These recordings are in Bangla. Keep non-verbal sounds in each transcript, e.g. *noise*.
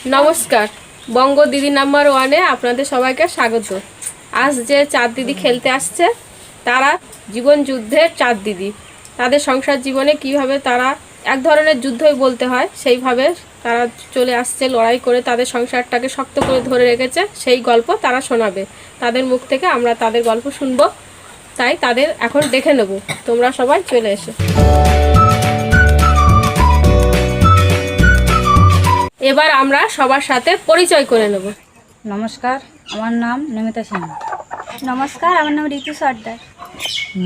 নমস্কার। বঙ্গ দিদি নাম্বার ওয়ানে আপনাদের সবাইকে স্বাগত। আজ যে চার দিদি খেলতে আসছে, তারা জীবন যুদ্ধের চার দিদি। তাদের সংসার জীবনে কীভাবে তারা এক ধরনের যুদ্ধই বলতে হয়, সেইভাবে তারা চলে আসছে, লড়াই করে তাদের সংসারটাকে শক্ত করে ধরে রেখেছে, সেই গল্প তারা শোনাবে। তাদের মুখ থেকে আমরা তাদের গল্প শুনব, তাই তাদের এখন দেখে নেব। তোমরা সবাই চলে এসো। এবার আমরা সবার সাথে পরিচয় করে নেব। নমস্কার আমার নাম নমিতা সিং নমস্কার আমার নাম ঋতু সর্দার।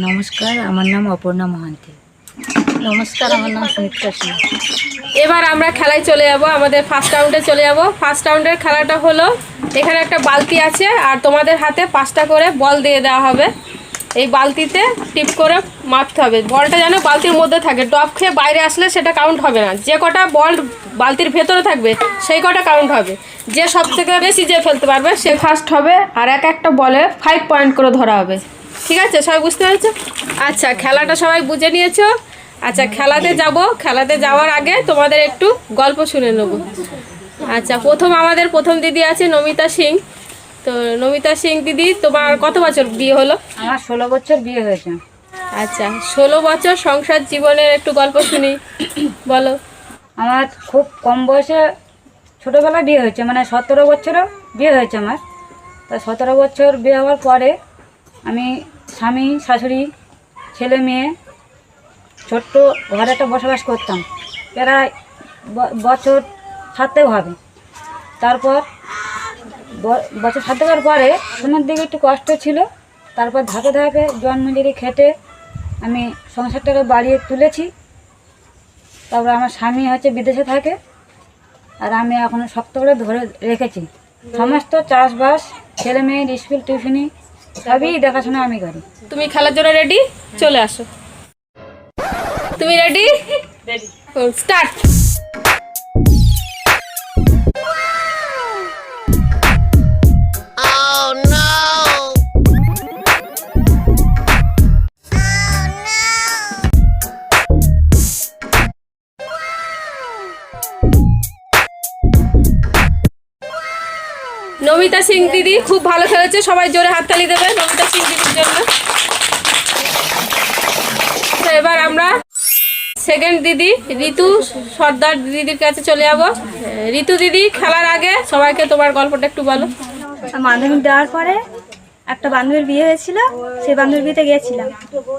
নমস্কার আমার নাম অপর্ণা মহান্তি। নমস্কার আমার নাম সুমিত্রা সিং এবার আমরা খেলায় চলে যাব আমাদের ফার্স্ট রাউন্ডে চলে যাব। ফার্স্ট রাউন্ডের খেলাটা হলো এখানে একটা বালতি আছে আর তোমাদের হাতে পাঁচটা করে বল দিয়ে দেওয়া হবে। এই বালতিতে টিপ করে মারতে হবে। বলটা যেন বালতির মধ্যে থাকে। টপ খেয়ে বাইরে আসলে সেটা কাউন্ট হবে না। যে কটা বল বালতির ভেতরে থাকবে, সেই কটা কাউন্ট হবে। যে সব থেকে বেশি যে ফেলতে পারবে, সে ফার্স্ট হবে। আর এক একটা বলে ফাইভ পয়েন্ট করে ধরা হবে। ঠিক আছে? সবাই বুঝতে পেরেছ? আচ্ছা খেলাটা সবাই বুঝে নিয়েছো? আচ্ছা খেলাতে যাব। খেলাতে যাওয়ার আগে তোমাদের একটু গল্প শুনে নেব। আচ্ছা প্রথম আমাদের প্রথম দিদি আছে নমিতা সিং। তো নমিতা সিং দিদি তোমার কত বছর বিয়ে হলো? আমার ষোলো বছর বিয়ে হয়েছে। আচ্ছা ষোলো বছর সংসার জীবনের একটু গল্প শুনি বলো। আমার খুব কম বয়সে ছোটোবেলায় বিয়ে হয়েছে মানে সতেরো বছরও বিয়ে হয়েছে আমার। তা সতেরো বছর বিয়ে হওয়ার পরে আমি স্বামী শাশুড়ি ছেলে মেয়ে ছোট্ট ঘরে একটা বসবাস করতাম। প্রায় বছর সাতেক হবে। তারপর বছর সাতেকের পরে সোনার দিকে একটু কষ্ট ছিল তারপর ধাপে ধাপে জন্মজুরি খেটে আমি সংসারটাকে বাড়িয়ে তুলেছি। তারপর আমার স্বামী হচ্ছে বিদেশে থাকে আর আমি এখন শক্ত করে ধরে রেখেছি। সমস্ত চাষবাস ছেলে মেয়ের স্কুল টিউশনি সবই দেখাশোনা আমি করি। তুমি খেলার জন্য রেডি চলে আসো। তুমি রেডি স্টার্ট নমিতা সিং দিদি খুব ভালো খেলেছে, সবাই জোরে হাততালি দেবে নমিতা সিং দিদির জন্য। তো এবার আমরা সেকেন্ড দিদি, ঋতু, সর্দার দিদির কাছে চলে যাব। ঋতু দিদি, খেলার আগে সবাইকে তোমার গল্পটা একটু বলো। মাধ্যমিক দেওয়ার পরে একটা বান্ধবীর বিয়ে হয়েছিল, সেই বান্ধবীর বিয়েতে গিয়েছিলাম।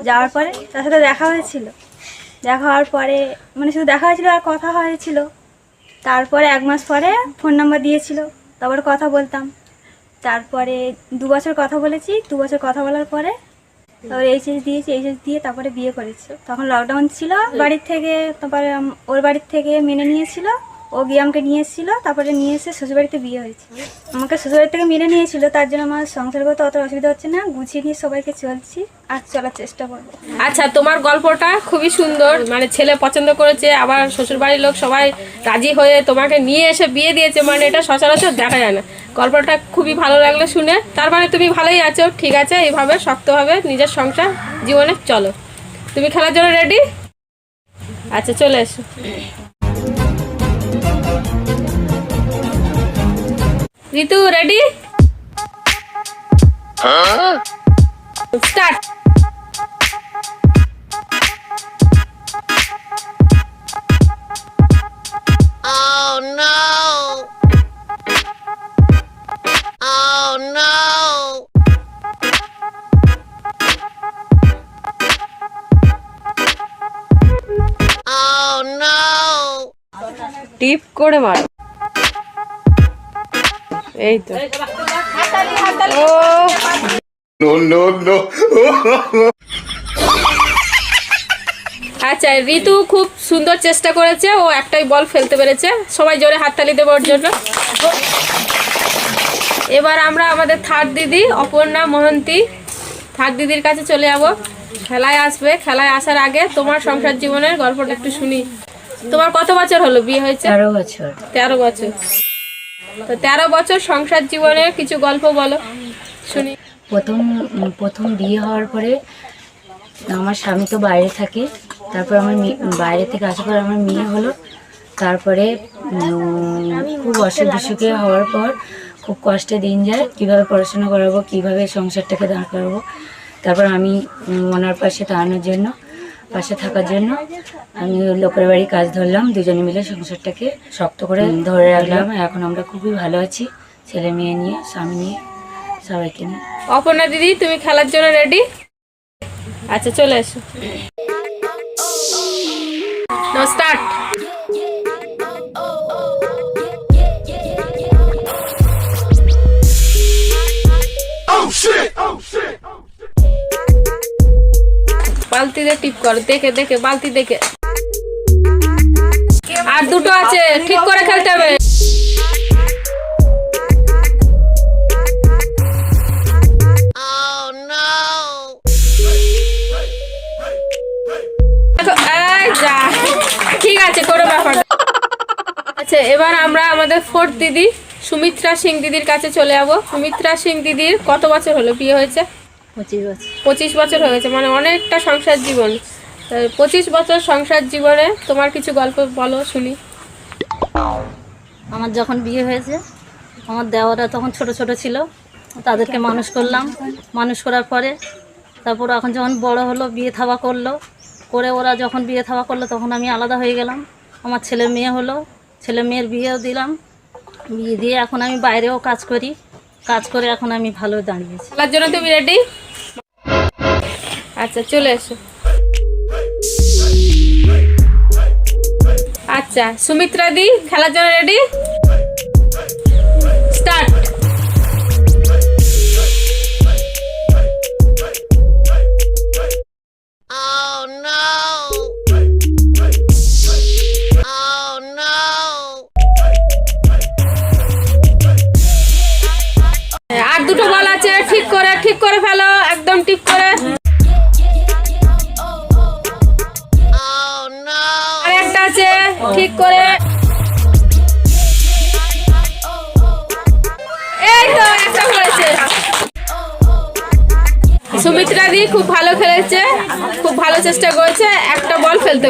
যাওয়ার পরে তার সাথে দেখা হয়েছিল। দেখা হওয়ার পরে মানে শুধু দেখা হয়েছিল আর কথা হয়েছিল। তারপরে এক মাস পরে ফোন নাম্বার দিয়েছিল। তারপরে কথা বলতাম। তারপরে দু বছর কথা বলেছি, দু বছর কথা বলার পরে তারপরে এইচএস দিয়েছি এইচ এস দিয়ে তারপরে বিয়ে করেছি। তখন লকডাউন ছিল, বাড়ির থেকে তারপরে ওর বাড়ির থেকে মেনে নিয়েছিল। ও গিয়ে আমাকে নিয়ে এসেছিল, তারপরে নিয়ে এসে শ্বশুরবাড়িতে বিয়ে হয়েছে। আমাকে শ্বশুরবাড়ি থেকে মেনে নিয়েছিল, তার জন্য আমার সংসার করতে অত অসুবিধা হচ্ছে না, গুছিয়ে নিয়ে সবাইকে চলছি, আর চলার চেষ্টা করব। আচ্ছা তোমার গল্পটা খুবই সুন্দর মানে ছেলে পছন্দ করেছে, আবার শ্বশুরবাড়ির লোক সবাই রাজি হয়ে তোমাকে নিয়ে এসে বিয়ে দিয়েছে মানে এটা সচরাচর দেখা যায় না। গল্পটা খুবই ভালো লাগল শুনে, তার মানে তুমি ভালোই আছো, ঠিক আছে, এইভাবে শক্তভাবে নিজের সংসার জীবনে চলো। তুমি খেলার জন্য রেডি আচ্ছা চলে এসো। ঋতু রেডি স্টার্ট টিপ করে মার এই তো ও No, no, no. আচ্ছা ঋতু খুব সুন্দর চেষ্টা করেছে ও একটাই বল ফেলতে পেরেছে। সবাই জোরে হাততালি দেবে ওর জন্য। এবার আমরা আমাদের থার্ড দিদি অপর্ণা মহন্তি থার্ড দিদির কাছে চলে যাব। খেলায় আসবে খেলায় আসার আগে তোমার সংসার জীবনের গল্পটা একটু শুনি। তোমার কত বছর হলো বিয়ে হয়েছে? তেরো বছর। তেরো বছর। তো তেরো বছর সংসার জীবনের কিছু গল্প বলো। শুনি। প্রথম প্রথম বিয়ে হওয়ার পরে আমার স্বামী তো বাইরে থাকে, তারপর আমার বাইরে থেকে আসার পর আমার মেয়ে হলো, তারপরে খুব অসুখ বিসুখে হওয়ার পর খুব কষ্টে দিন যায়, কীভাবে পড়াশোনা করাবো, কীভাবে সংসারটাকে দাঁড় করাবো, তারপর আমি ওনার পাশে দাঁড়ানোর জন্য পাশে থাকার জন্য আমি লোকের বাড়ি কাজ ধরলাম দুজনে মিলে সংসারটাকে শক্ত করে ধরে রাখলাম। এখন আমরা খুবই ভালো আছি ছেলে মেয়ে নিয়ে স্বামী নিয়ে সবাইকে নিয়ে। অপর্ণা দিদি তুমি খেলার জন্য রেডি আচ্ছা চলে এসো। স্টার্ট বালতিতে টিপ করো, দেখে দেখে, বালতি দেখে আর দুটো আছে, ঠিক করে খেলতে হবে। ঠিক আছে, কোনো ব্যাপার। আচ্ছা এবার আমরা আমাদের ফোর্থ দিদি, সুমিত্রা সিং দিদির কাছে চলে যাব সুমিত্রা সিং দিদির কত বছর হলো, বিয়ে হয়েছে পঁচিশ বছর। পঁচিশ বছর হয়ে গেছে মানে অনেকটা সংসার জীবন। পঁচিশ বছর সংসার জীবনে তোমার কিছু গল্প বলো শুনি। আমার যখন বিয়ে হয়েছে আমার দেওয়ারা তখন ছোট ছোট ছিল তাদেরকে মানুষ করলাম। মানুষ করার পরে তারপর এখন যখন বড় হলো বিয়ে থাওয়া করল করে ওরা যখন বিয়ে থাওয়া করল তখন আমি আলাদা হয়ে গেলাম। আমার ছেলে মেয়ে হলো ছেলে মেয়ের বিয়েও দিলাম। বিয়ে দিয়ে এখন আমি বাইরেও কাজ করি। কাজ করে এখন আমি ভালো দাঁড়িয়েছি। খেলার জন্য তুমি রেডি আচ্ছা চলে এসো। আচ্ছা সুমিত্রা দি খেলার জন্য রেডি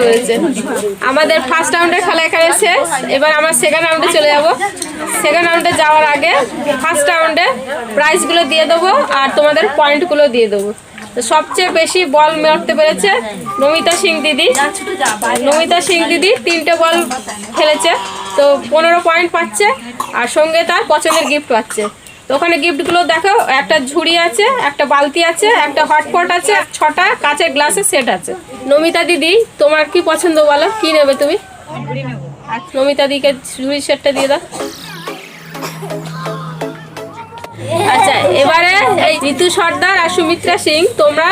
পেরেছে আমাদের ফার্স্ট রাউন্ডের খেলা এখানে শেষ। এবার আমরা সেকেন্ড রাউন্ডে চলে যাব। সেকেন্ড রাউন্ডে যাওয়ার আগে ফার্স্ট রাউন্ডে প্রাইজগুলো দিয়ে দেবো আর তোমাদের পয়েন্টগুলো দিয়ে দেবো। সবচেয়ে বেশি বল মারতে পেরেছে নমিতা সিং দিদি। নমিতা সিং দিদি তিনটে বল খেলেছে। তো পনেরো পয়েন্ট পাচ্ছে আর সঙ্গে তার পছন্দের গিফট পাচ্ছে। ওখানে গিফটগুলো দেখো, একটা ঝুড়ি আছে, একটা বালতি আছে, একটা হটপট আছে, ছটা কাঁচের গ্লাসের সেট আছে। নমিতা দিদি, তোমার কি পছন্দ বলো? কি নেবে তুমি? নমিতা দিকে ঝুড়ির সেটটা দিয়ে দাও। আচ্ছা এবারে এই ঋতু সর্দার আর সুমিত্রা সিং, তোমরা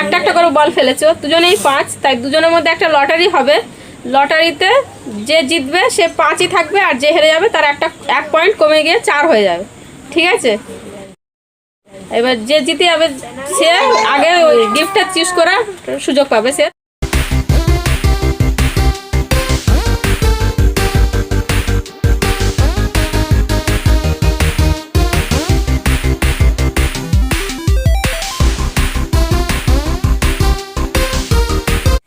একটা একটা করে বল ফেলেছো। দুজনেই পাঁচ, তাই দুজনের মধ্যে একটা লটারি হবে। লটারিতে যে জিতবে, সে পাঁচই থাকবে, আর যে হেরে যাবে, তার একটা, এক পয়েন্ট কমে গিয়ে চার হয়ে যাবে। ঠিক আছে? এবার যে জিতে যাবে সে আগে ওই গিফটটা চুজ করার সুযোগ পাবে সে।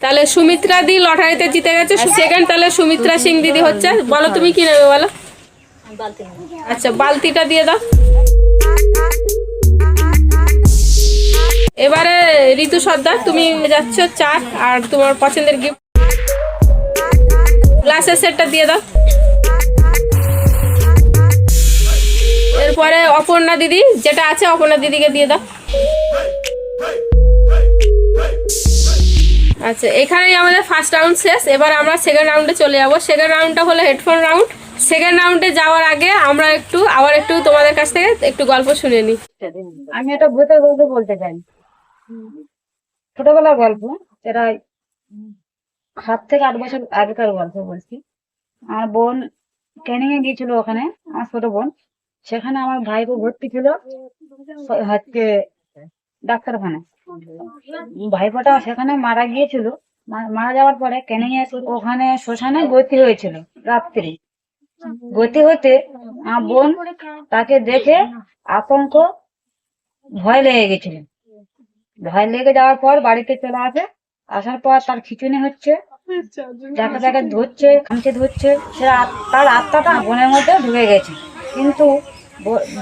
তাহলে সুমিত্রা দি লটারিতে জিতে গেছে। সেকেন্ড তাহলে সুমিত্রা সিং দিদি হচ্ছে। বলো তুমি কি নেবে বলো? আচ্ছা বালতিটা দিয়ে দাও। এবারে ঋতু সর্দার তুমি যাচ্ছ চার আর তোমার পছন্দের গিফট গ্লাসের সেটটা দিয়ে দাও। এরপরে অপর্ণা দিদি, যেটা আছে অপর্ণা দিদিকে দিয়ে দাও। আচ্ছা এখানেই আমাদের ফার্স্ট রাউন্ড শেষ। এবার আমরা সেকেন্ড রাউন্ডে চলে যাব। সেকেন্ড রাউন্ডটা হলো হেডফোন রাউন্ড সেকেন্ড রাউন্ডে যাওয়ার আগে আমরা একটু, আবার একটু তোমাদের কাছ থেকে একটু গল্প শুনে নিই আমি একটা ভূতের গল্প বলতে চাই। ছোটবেলার গল্প সেটা সাত থেকে আট বছর আগেকার গল্প বলছি। আমার বোন ট্রেনিং এ গিয়েছিল ওখানে, আমার ছোট বোন। সেখানে আমার ভাইপো ভর্তি ছিল হচ্ছে ডাক্তারখানায়। ভাইপোটা সেখানে মারা গিয়েছিল। মারা যাওয়ার পরে ক্যানিং এ ওখানে শ্মশানে গতি হয়েছিল, রাত্রি। গতি হতে আমার বোন তাকে দেখে আতঙ্ক, ভয় লেগে গেছিল। ভয় লেগে যাওয়ার পর বাড়িতে চলে আসে। আসার পর তার খিচুনি হচ্ছে, যাকে তাকে ধরছে খামচে ধরছে, সে তার আত্মাটা বোনের মধ্যে ঢুকে গেছে। কিন্তু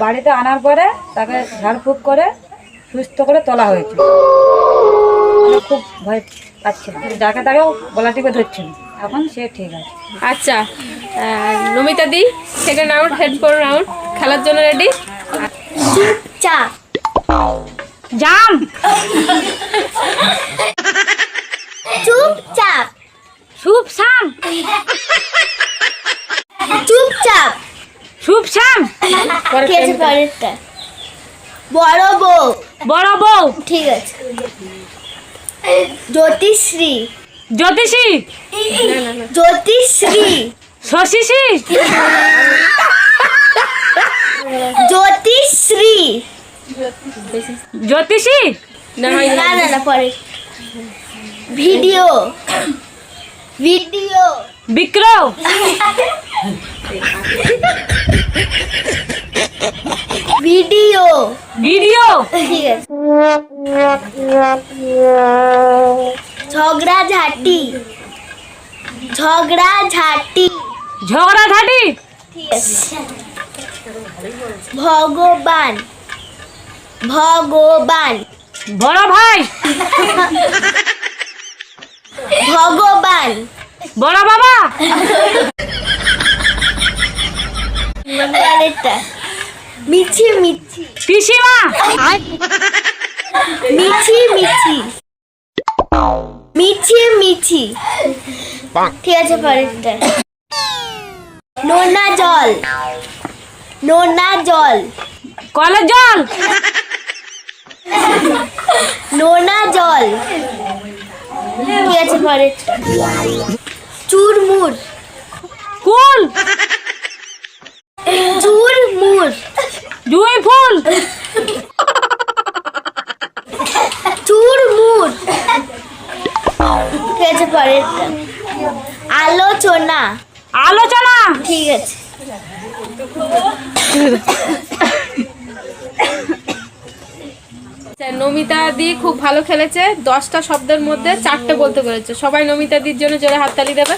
বাড়িতে আনার পরে তাকে ঝাড়ফুঁক করে সুস্থ করে তোলা হয়েছে। খুব ভয় পাচ্ছিল যাকে তাকেও গলা টিপে ধরছিল। এখন সে ঠিক আছে। আচ্ছা নমিতা দি second round head four round খেলার জন্য রেডি চা জাম চুপচাপ। শুভ শাম চুপচাপ পরেরটা। বড় বউ। বড় বউ! ঠিক আছে। জ্যোতিশ্রী। জ্যোতিষী? জ্যোতিশ্রী শশিষী? জ্যোতিষী। না হয় না না না পরে। Video. Video. Bikram? Video. Video? ঠিক আছে। ঝগড়া ঝাঁটি। ঝগড়া ঝাঁটি। ঝগড়াঝাটি ঠিক আছে ভগবান। ভগবান। বড় ভাই। ভগবান। বড় বাবা। মিছি মিছি। পিসিমা। মিছি মিছি। মিছি মিছি ঠিক আছে পরেরটা। নোনা জল। নোনা জল। কলের জল। নোনা জল। ঠিক আছে পরেরটা। চুরমুর। কুল চুরমুর। জুঁই ফুল। চুরমুর। ঠিক আছে পরেরটা। আলোচনা। আলোচনা? ঠিক আছে। আচ্ছা, নমিতা দি খুব ভালো খেলেছে। দশটা শব্দের মধ্যে চারটে বলতে পেরেছে। সবাই নমিতা দির জন্য জোরে হাততালি দেবে।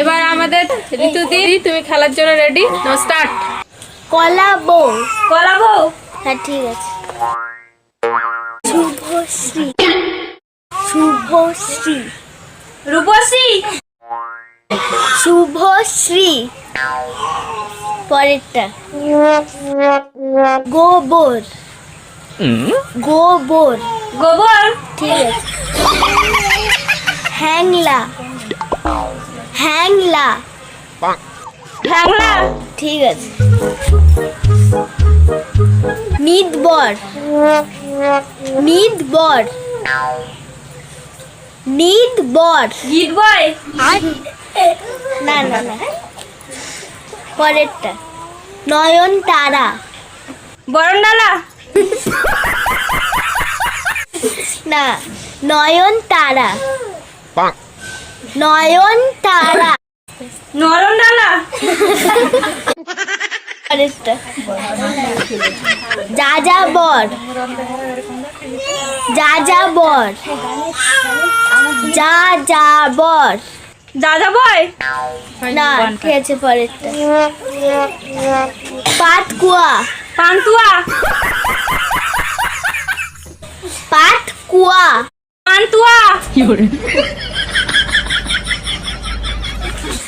এবার আমাদের ঋতু দি তুমি খেলার জন্য রেডি স্টার্ট কলাবো কলাবো হ্যাঁ ঠিক আছে। শুভশ্রী। শুভশ্রী। রূপসী শুভশ্রী। পরেরটা। গোবর। গোবর। গোবর? ঠিক আছে। হ্যাংলা। হ্যাংলা। ঠ্যাংলা ঠিক আছে। নিদবর নিদবর নিদবর বয় না না না। পরেরটা। নয়ন তারা বরণডালা না নয়ন তারা নয়ন তারা নরণডালা *laughs* পরেরটা। যা যা বর। যা যা বর। যা যা বর। দাদা বয়? না আছে পরেরটা। পাতকুয়া পান্তুয়া? পাতকুয়া পান্তুয়া?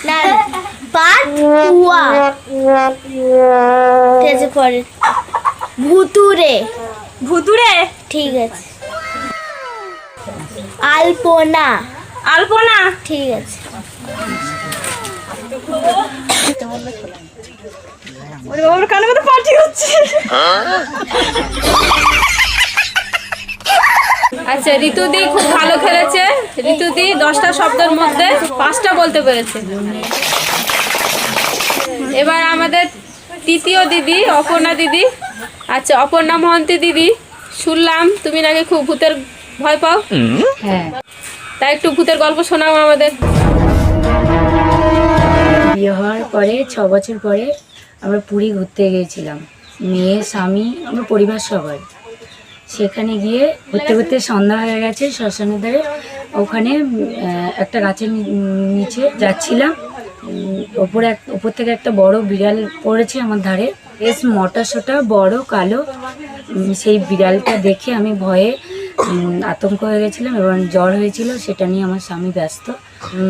না পাতকুয়া ঠিক আছে পরের ভুতুরে ভুতুরে ঠিক আছে। আলপনা। আলপনা? ঠিক আছে। ওর কানে মতো পার্টি হচ্ছে। আচ্ছা ঋতুদি খুব ভালো খেলেছে। ঋতুদি দশটা শব্দের মধ্যে পাঁচটা বলতে পেরেছে। এবার আমাদের তৃতীয় দিদি অপর্ণা দিদি আচ্ছা অপর্ণা মহন্তি দিদি শুনলাম তুমি নাকি খুব ভূতের ভয় পাও। হ্যাঁ। তাই একটু ভূতের গল্প শোনাও আমাদের। বিয়ে হওয়ার পরে ছ বছর পরে আমরা পুরী ঘুরতে গিয়েছিলাম। মেয়ে স্বামী আমরা পরিবার সবাই। সেখানে গিয়ে ঘুরতে ঘুরতে সন্ধ্যা হয়ে গেছে শ্মশানের ধারে। ওখানে একটা গাছের নিচে যাচ্ছিলাম। ওপরে এক- ওপর থেকে একটা বড় বিড়াল পড়েছে আমার ধারে। বেশ মোটা সোটা বড় কালো। সেই বিড়ালটা দেখে আমি ভয়ে আতঙ্ক হয়ে গেছিলাম এবং জ্বর হয়েছিল সেটা নিয়ে আমার স্বামী ব্যস্ত।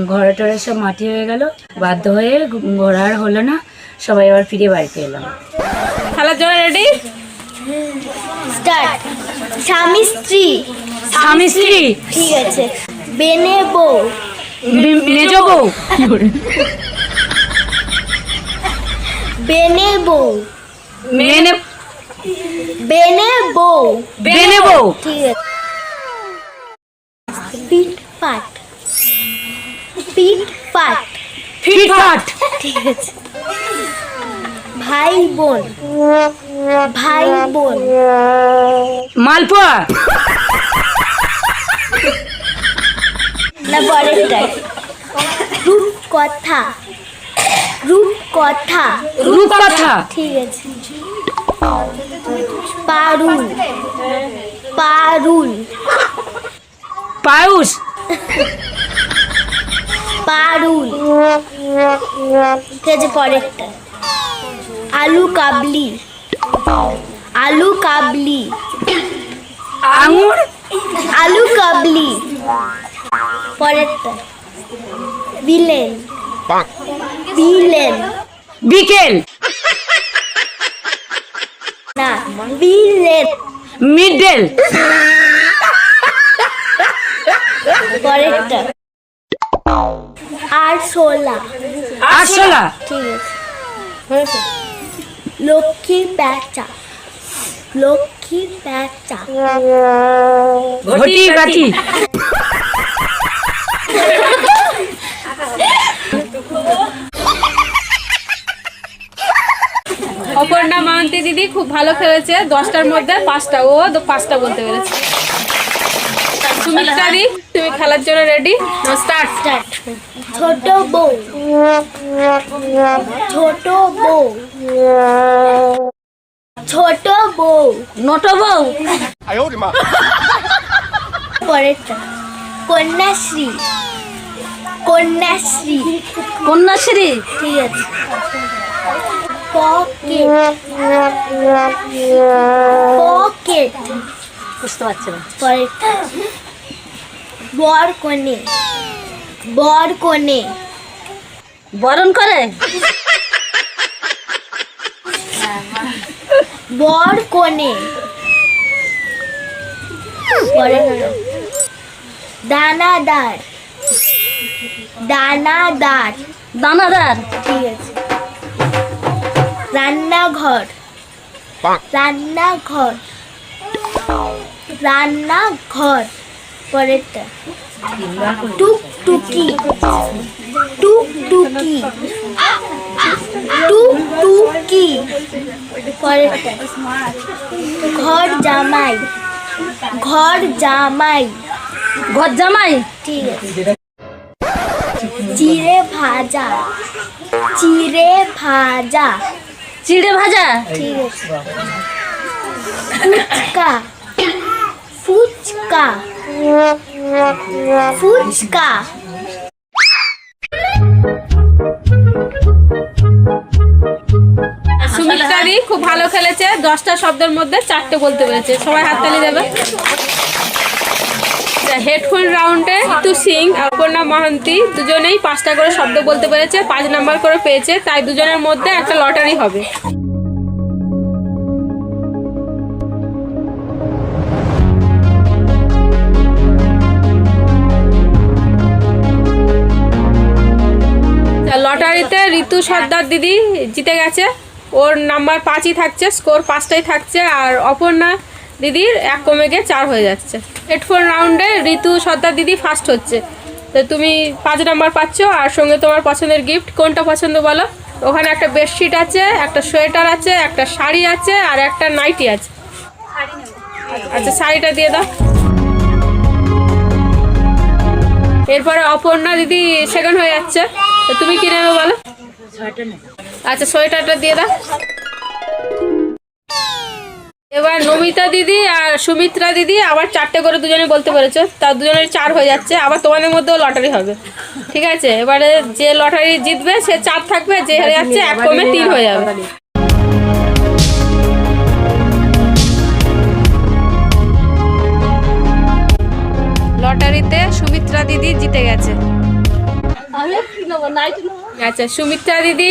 ঘরে টরে সব মাটি হয়ে গেল বাধ্য হয়ে ঘোরা আর হলো না সবাই আবার ফিরে বাড়িতে এলাম। খেলার জন্য রেডি? স্টার্ট। স্বামী স্ত্রী। স্বামী স্ত্রী? ঠিক আছে। বেনে বউ। মেজ বউ। বেনে বউ। মেনে বেনে বউ। বেনে বউ। ঠিক আছে। পিট। পাট। পিট। পাট। ফিটফাট ঠিক আছে। ভাই বোন। ভাই বোন। মালপোয়া। *laughs* না পরেরটাই রূপ কথা রূপ কথা রূপকথা। ঠিক আছে। পারুল। পারুল। পায়ুষ পারুল। ঠিক আছে পরেরটা। আলু কাবলি। আলু কাবলি। আঙুর? আলু কাবলি। পরেরটা। বিলেন বিলেন বিকেল। না বিলেন মিডল পরেরটা। আর সোলা আরশোলা। ঠিক আছে। লক্ষ্মী প্যাঁচা। লক্ষ্মী প্যাঁচা। ঘটি গাঠি অপর্ণা মাহান্তি দিদি খুব ভালো খেলেছে দশটার মধ্যে পাঁচটা ও তো পাঁচটা বলতে পেরেছে। সুমিত্রা দি তুমি খেলার জন্য রেডি স্টার্ট স্টার্ট ছোট বউ। ছোট বউ। ছোট বউ। নটো বউ। পরেরটা। কন্যাশ্রী। কন্যাশ্রী। কন্যাশ্রী? ঠিক আছে। পকেট পকেট বুঝতে পারছি না। পরেরটা বর কনে বর কনে বরণ করে? বর কনে পরেরটা দানাদার। দানাদার। দানাদার। ঠিক আছে। রান্নাঘর। রান্নাঘর। রান্নাঘর। পরেরটা। টুকটুকি। টুকটুকি। টুকটুকি। পরেরটা। ঘর জামাই। ঘর জামাই। ঘর জামাই? ঠিক আছে। চিড়ে ভাজা। চিড়ে ভাজা। চিড়ে ভাজা? ঠিক ফুচকা। ফুচকা। খুব ভালো খেলেছে। দশটা শব্দের মধ্যে চারটে বলতে পেরেছে। সবাই হাততালি দেবে। হেডফোন রাউন্ডে টু সিং অপর্ণা মহান্তি দুজনেই পাঁচটা করে শব্দ বলতে পেরেছে, পাঁচ নাম্বার করে পেয়েছে, তাই দুজনের মধ্যে একটা লটারি হবে। লটারিতে ঋতু সর্দার দিদি জিতে গেছে, ওর নাম্বার পাঁচই থাকছে স্কোর পাঁচটাই থাকছে, আর অপর্ণা দিদির এক কমে গিয়ে চার হয়ে যাচ্ছে। হেডফোন রাউন্ডে ঋতু সর্দার দিদি ফার্স্ট হচ্ছে। তো তুমি পাঁচ নাম্বার পাচ্ছ আর সঙ্গে তোমার পছন্দের গিফট কোনটা পছন্দ বলো? ওখানে একটা বেডশিট আছে একটা সোয়েটার আছে একটা শাড়ি আছে আর একটা নাইটি আছে। আচ্ছা শাড়িটা দিয়ে দাও। এরপরে অপর্ণা দিদি সেকেন্ড হয়ে যাচ্ছে। তো তুমি কি নেবে বলো? আচ্ছা সোয়েটারটা দিয়ে দাও। এবার নমিতা দিদি আর সুমিত্রা দিদি আবার চারটে করে দুজনে বলতে পেরেছ। তা দুজনের চার হয়ে যাচ্ছে আবার তোমাদের মধ্যেও লটারি হবে। ঠিক আছে? এবারে যে লটারি জিতবে সে চার থাকবে যে হেরে যাচ্ছে এক কমে তিন হয়ে যাবে। লটারিতে সুমিত্রা দিদি জিতে গেছে। আচ্ছা সুমিত্রা দিদি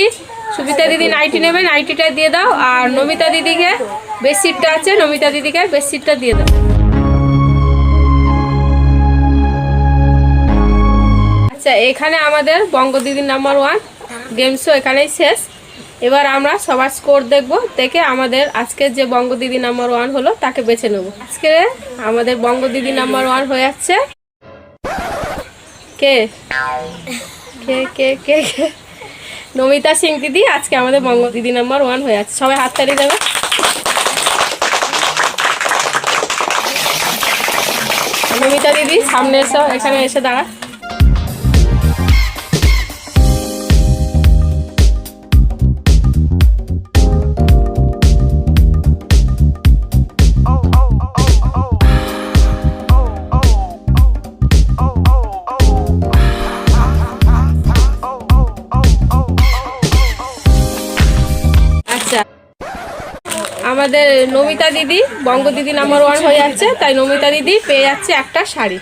সুমিত্রা দিদি নাইটি নেবে, নাইটিটা দিয়ে দাও। আর নমিতা দিদিকে বেডশিটটা আছে, নমিতা দিদিকে বেডশিটটা দিয়ে দাও। আচ্ছা এখানে আমাদের বঙ্গ দিদির নাম্বার ওয়ান গেম শো এখানেই শেষ। এবার আমরা সবার স্কোর দেখব, দেখে আমাদের আজকের যে বঙ্গ দিদি নাম্বার ওয়ান হলো, তাকে বেছে নেব। আজকে আমাদের বঙ্গ দিদি নাম্বার ওয়ান হয়ে যাচ্ছে কে? কে কে কে কে? নমিতা সিং দিদি, আজকে আমাদের বঙ্গ দিদি নাম্বার ওয়ান হয়ে আছে। সবাই হাত তাড়িয়ে দেবে। নমিতা দিদি সামনে এসো এখানে এসে দাঁড়া। আমাদের নমিতা দিদি বঙ্গ দিদি নাম্বার ওয়ান হয়ে যাচ্ছে তাই নমিতা দিদি পেয়ে যাচ্ছে একটা শাড়ি।